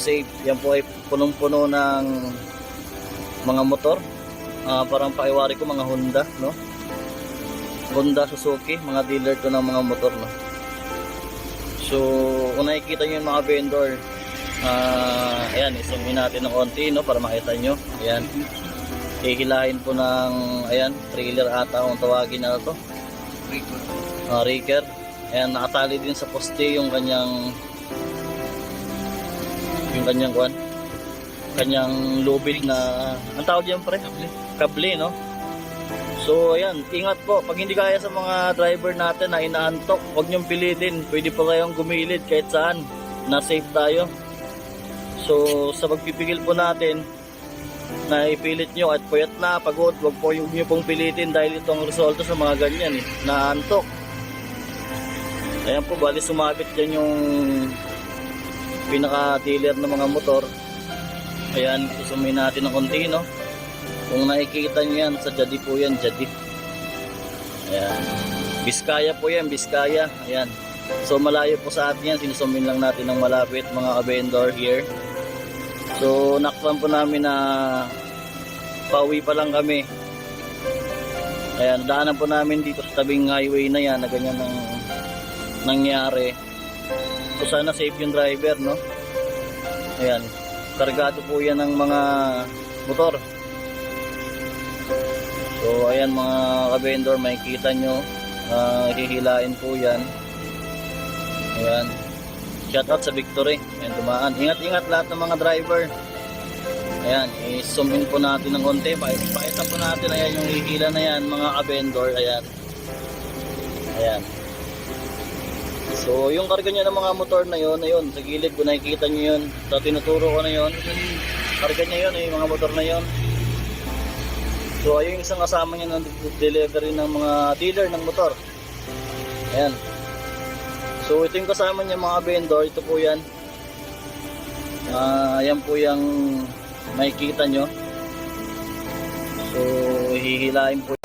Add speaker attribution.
Speaker 1: Safe, yan po ay punong-puno ng mga motor. Ah, parang paiwari ko mga Honda, no? Honda, Suzuki, mga dealer to ng mga motor, no? So, kung nakikita nyo yung mga vendor, ah, ayan, isumin natin ng konti, no? Para makita nyo. Ayan. Hihilahin po ng, ayan, trailer ata kung tawagin na to. Ah, Raker. Ayan, nakatali din sa poste yung kanyang yung kanyang kwan. Kanyang lubid na ang tawag diyan pre? Kable. No? So ayan ingat po. Pag hindi kaya sa mga driver natin na inaantok huwag niyong pilitin. Pwede pa kayong gumilid kahit saan. Na safe tayo. So sa pagpipigil po natin na ipilit nyo at puyat na pagod wag po yung nyo pong pilitin dahil itong resulta sa mga ganyan eh, naantok ayan po bali sumabit dyan yung pinaka-dealer ng mga motor. Ayan, susumin natin ng konti, no? Kung nakikita nyo yan, sa Jadi po yan, Jadi. Ayan. Biskaya po yan, Biskaya. Ayan. So malayo po sa atin yan, sinusumin lang natin ng malapit mga vendor here. So nakpan po namin na pauwi pa lang kami. Ayan, daanan po namin dito sa tabing highway na yan na ganyan ng nangyari. So sana safe yung driver, no? Ayan. Kargado po yan ng mga motor. So ayan mga ka-vendor, makikita nyo. ah, hihilain po yan. Ayan. Shout out sa Victory. Ayan, dumaan. Ingat-ingat lahat ng mga driver. Ayan, i-zoom in po natin ng konti. Pakita po natin. Ayan yung hihila na yan, mga ka-vendor. Ayan. Ayan. So, yung karga niya ng mga motor na yon, ayun, sa gilid kung nakikita niyo yun, sa tinuturo ko na yon, karga niya yun, eh, yung mga motor na yon. So, ayun yung isang kasama niya ng delivery ng mga dealer ng motor. Ayan. So, ito yung kasama niya mga vendor, ito po yan. Ah, ayan po yung makikita nyo. So, hihilain po